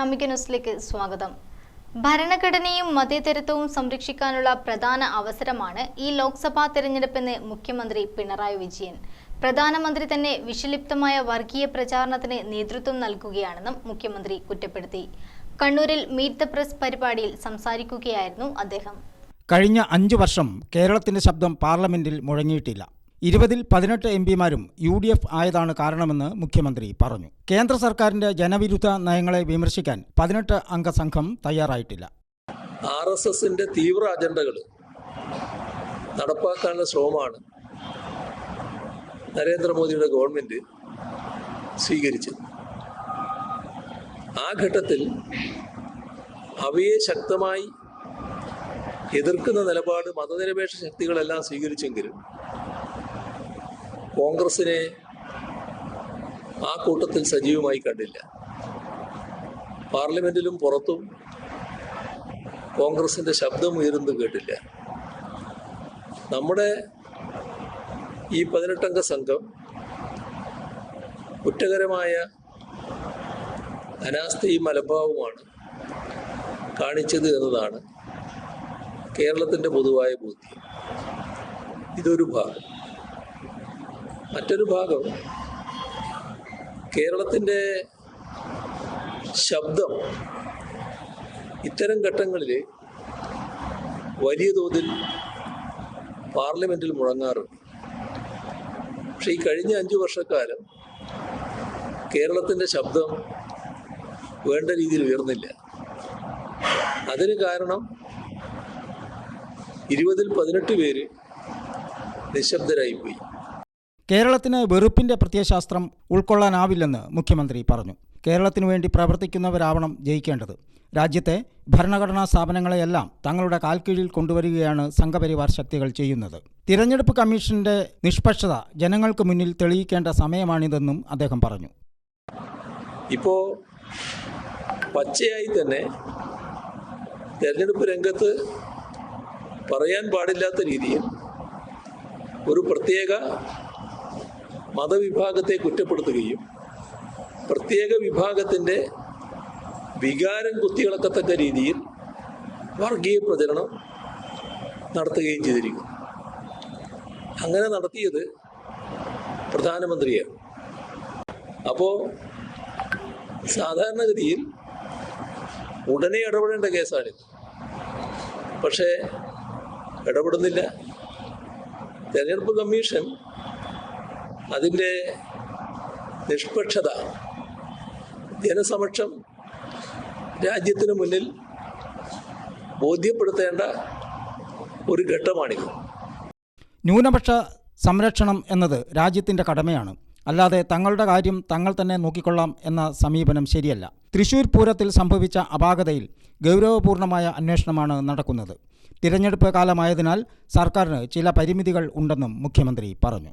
ഗ്രാമിക ന്യൂസിലേക്ക് സ്വാഗതം. ഭരണഘടനയും മതേതരത്വവും സംരക്ഷിക്കാനുള്ള പ്രധാന അവസരമാണ് ഈ ലോക്സഭാ തെരഞ്ഞെടുപ്പെന്ന് മുഖ്യമന്ത്രി പിണറായി വിജയൻ. പ്രധാനമന്ത്രി തന്നെ വിഷലിപ്തമായ വർഗീയ പ്രചാരണത്തിന് നേതൃത്വം നൽകുകയാണെന്നും മുഖ്യമന്ത്രി കുറ്റപ്പെടുത്തി. കണ്ണൂരിൽ മീറ്റ് ദ പ്രസ് പരിപാടിയിൽ സംസാരിക്കുകയായിരുന്നു അദ്ദേഹം. കഴിഞ്ഞ അഞ്ചു വർഷം കേരളത്തിന്റെ ശബ്ദം പാർലമെന്റിൽ മുഴങ്ങിയിട്ടില്ല. ഇരുപതിൽ പതിനെട്ട് എം പിമാരും യു ഡി എഫ് ആയതാണ് കാരണമെന്ന് മുഖ്യമന്ത്രി പറഞ്ഞു. കേന്ദ്ര സർക്കാരിന്റെ ജനവിരുദ്ധ നയങ്ങളെ വിമർശിക്കാൻ പതിനെട്ട് അംഗ സംഘം തയ്യാറായിട്ടില്ല. ആർ എസ് എസിന്റെ തീവ്ര അജണ്ടകൾ നടപ്പാക്കാനുള്ള ശ്രമമാണ് നരേന്ദ്രമോദിയുടെ ഗവൺമെന്റ് സ്വീകരിച്ചത്. ആ ഘട്ടത്തിൽ അവയെ ശക്തമായി എതിർക്കുന്ന നിലപാട് മതനിരപേക്ഷ ശക്തികളെല്ലാം സ്വീകരിച്ചെങ്കിലും കോൺഗ്രസിനെ ആ കൂട്ടത്തിൽ സജീവമായി കണ്ടില്ല. പാർലമെന്റിലും പുറത്തും കോൺഗ്രസിന്റെ ശബ്ദം ഉയരുന്നത് കേട്ടില്ല. നമ്മുടെ ഈ പതിനെട്ടംഗ സംഘം കുറ്റകരമായ അനാസ്ഥയും മലഭാവമാണ് കാണിച്ചത് എന്നതാണ് കേരളത്തിന്റെ പൊതുവായ ബോധ്യം. ഇതൊരു ഭാഗം. മറ്റൊരു ഭാഗം കേരളത്തിന്റെ ശബ്ദം ഇത്തരം ഘട്ടങ്ങളിൽ വലിയ തോതിൽ പാർലമെന്റിൽ മുഴങ്ങാറുണ്ട്. പക്ഷേ ഈ കഴിഞ്ഞ അഞ്ചു വർഷക്കാലം കേരളത്തിന്റെ ശബ്ദം വേണ്ട രീതിയിൽ ഉയർന്നില്ല. അതിന് കാരണം ഇരുപതിൽ പതിനെട്ട് പേര് നിശബ്ദരായിപ്പോയി. കേരളത്തിന് വെറുപ്പിന്റെ പ്രത്യയശാസ്ത്രം ഉൾക്കൊള്ളാനാവില്ലെന്ന് മുഖ്യമന്ത്രി പറഞ്ഞു. കേരളത്തിനു വേണ്ടി പ്രവർത്തിക്കുന്നവരാവണം ജയിക്കേണ്ടത്. രാജ്യത്തെ ഭരണഘടനാ സ്ഥാപനങ്ങളെയെല്ലാം തങ്ങളുടെ കാൽക്കീഴിൽ കൊണ്ടുവരികയാണ് സംഘപരിവാർ ശക്തികൾ ചെയ്യുന്നത്. തിരഞ്ഞെടുപ്പ് കമ്മീഷന്റെ നിഷ്പക്ഷത ജനങ്ങൾക്ക് മുന്നിൽ തെളിയിക്കേണ്ട സമയമാണിതെന്നും അദ്ദേഹം പറഞ്ഞു. ഇപ്പോ പച്ചയായി തന്നെ തെരഞ്ഞെടുപ്പ് രംഗത്ത് പറയാൻ പാടില്ലാത്ത രീതിയിൽ ഒരു പ്രത്യേക മതവിഭാഗത്തെ കുറ്റപ്പെടുത്തുകയും പ്രത്യേക വിഭാഗത്തിന്റെ വികാരം കുത്തിയിളക്കത്തക്ക രീതിയിൽ വർഗീയ പ്രചരണം നടത്തുകയും ചെയ്തിരിക്കുന്നു. അങ്ങനെ നടത്തിയത് പ്രധാനമന്ത്രിയാണ്. അപ്പോൾ സാധാരണഗതിയിൽ ഉടനെ ഇടപെടേണ്ട കേസാണിത്. പക്ഷേ ഇടപെടുന്നില്ല. തെരഞ്ഞെടുപ്പ് കമ്മീഷൻ അതിന്റെ നിഷ്പക്ഷത ജനസമക്ഷം രാജ്യത്തിന് മുന്നിൽ ബോധ്യപ്പെടുത്തേണ്ട ഒരു ഘട്ടമാണിത്. ന്യൂനപക്ഷ സംരക്ഷണം എന്നത് രാജ്യത്തിന്റെ കടമയാണ്. അല്ലാതെ തങ്ങളുടെ കാര്യം തങ്ങൾ തന്നെ നോക്കിക്കൊള്ളാം എന്ന സമീപനം ശരിയല്ല. തൃശൂർ പൂരത്തിൽ സംഭവിച്ച അപാകതയിൽ ഗൗരവപൂർണമായ അന്വേഷണമാണ് നടക്കുന്നത്. തിരഞ്ഞെടുപ്പ് കാലമായതിനാൽ സർക്കാരിന് ചില പരിമിതികൾ ഉണ്ടെന്നും മുഖ്യമന്ത്രി പറഞ്ഞു.